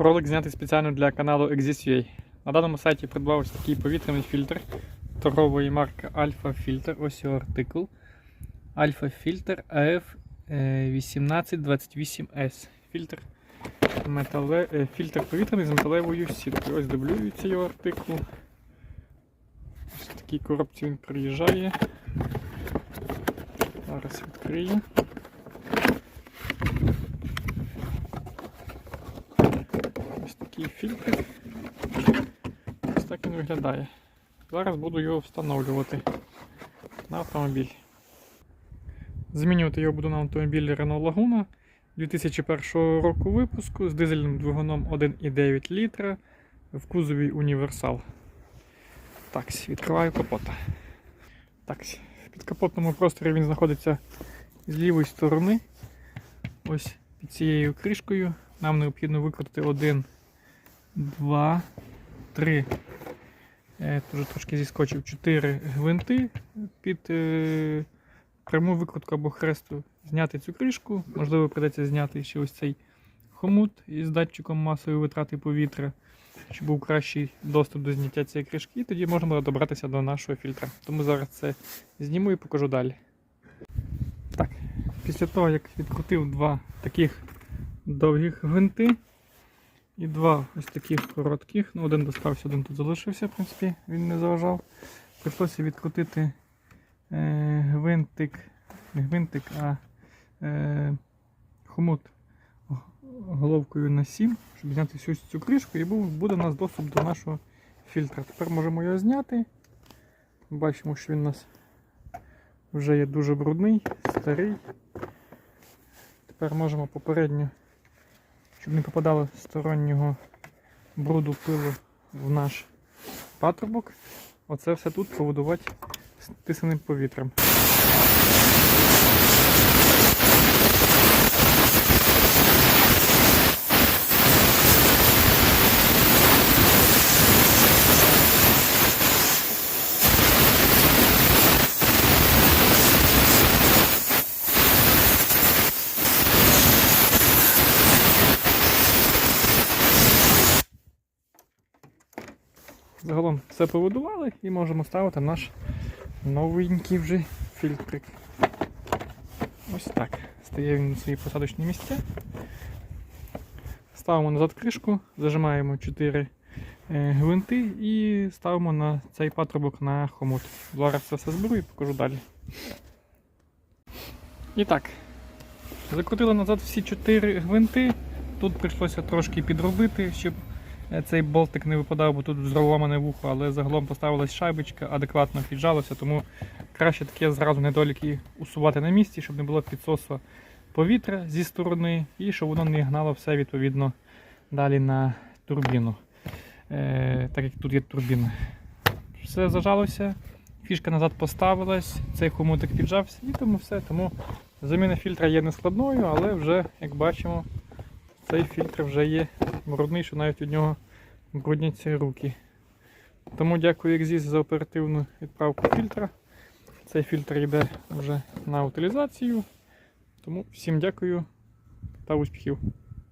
Ролик знятий спеціально для каналу Exist.ua. На даному сайті придбав ось такий повітряний фільтр торгової марки Alpha Filter. Ось його артикул. Alpha Filter AF 1828S. Фільтр, метале... е, фільтр повітряний з металевою сіткою. Ось дублюється його артикул. Ось в такій коробці він приїжджає. Зараз відкрию. Ось такий фільтр. Ось так він виглядає. Зараз буду його встановлювати на автомобіль. Змінювати його буду на автомобілі Renault Laguna 2001 року випуску з дизельним двигуном 1,9 літра в кузові Універсал. Так, відкриваю капота. Так, в підкапотному просторі він знаходиться з лівої сторони. Ось під цією кришкою. Нам необхідно викрутити один, два, три. Е, Тут трошки зіскочив 4 гвинти під е, пряму викрутку або хресту. Зняти цю кришку. Можливо, придеться зняти ще ось цей хомут із датчиком масової витрати повітря, щоб був кращий доступ до зняття цієї кришки, і тоді можна буде добратися до нашого фільтра. Тому зараз це зніму і покажу далі. Так, після того, як відкрутив два таких довгих гвинти і два ось таких коротких, ну один достався, один тут залишився, в принципі, він не заважав. Прийшлося відкрутити е, гвинтик, не гвинтик, а е, хомут головкою на 7, щоб зняти всю цю кришку і був, буде у нас доступ до нашого фільтра. Тепер можемо його зняти. Бачимо, що він у нас вже є дуже брудний, старий. Тепер можемо попередньо, щоб не попадало стороннього бруду пилу в наш патрубок, оце все тут поводувати стисаним повітрям. Загалом все повидували і можемо ставити наш новенький вже фільтрик. Ось так. Стає він на свої посадочні місця. Ставимо назад кришку, зажимаємо 4 е, гвинти і ставимо на цей патрубок на хомут. Зараз це все зберу і покажу далі. І так, закрутили назад всі 4 гвинти. Тут прийшлося трошки підробити, щоб цей болтик не випадав, бо тут зламане вухо, але загалом поставилась шайбочка, адекватно піджалося, тому краще таке зразу недоліки усувати на місці, щоб не було підсосу повітря зі сторони і щоб воно не гнало все відповідно далі на турбіну. Е, так як тут є турбіна. Все зажалося, фішка назад поставилась, цей хомутик піджався і тому все. Тому заміна фільтра є нескладною, але вже, як бачимо, цей фільтр вже є брудний, що навіть від нього брудняться руки. Тому дякую Exis за оперативну відправку фільтра. Цей фільтр йде вже на утилізацію. Тому всім дякую та успіхів.